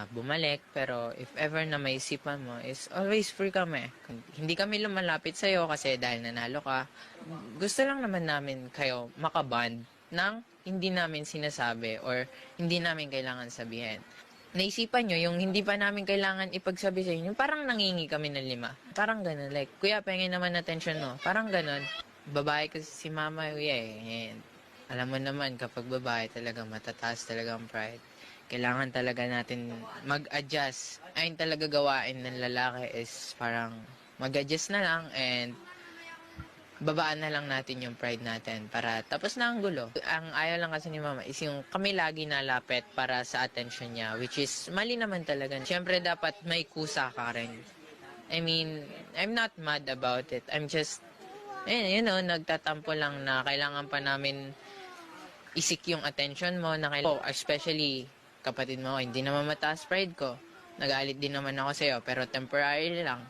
ah, bumalik. Pero if ever na may isipan mo, is always free kami. Hindi kami lumalapit sa'yo kasi dahil nanalo ka. Gusto lang naman namin kayo makaband ng hindi namin sinasabi or hindi namin kailangan sabihin. Naisipan nyo, yung hindi pa namin kailangan ipagsabi sa inyo, parang nangingi kami ng lima. Parang ganun, like, kuya, pengin naman attention mo. Parang ganun. Babae kasi si mama, kuya eh. Alam mo naman, kapag babae talaga matataas talaga ang pride. Kailangan talaga natin mag-adjust. Ayun talaga gawain ng lalaki is parang mag-adjust na lang and babaan na lang natin yung pride natin para tapos na ang gulo. Ang ayaw lang kasi ni mama is yung kami lagi nalapit para sa attention niya which is mali naman talaga. Siyempre dapat may kusa ka rin. I mean, I'm not mad about it. I'm just, eh, you know, nagtatampo lang na kailangan pa namin isik yung attention mo na kailangan, especially kapatid mo, hindi naman mataas pride ko. Nagalit din naman ako sa'yo, pero temporary lang.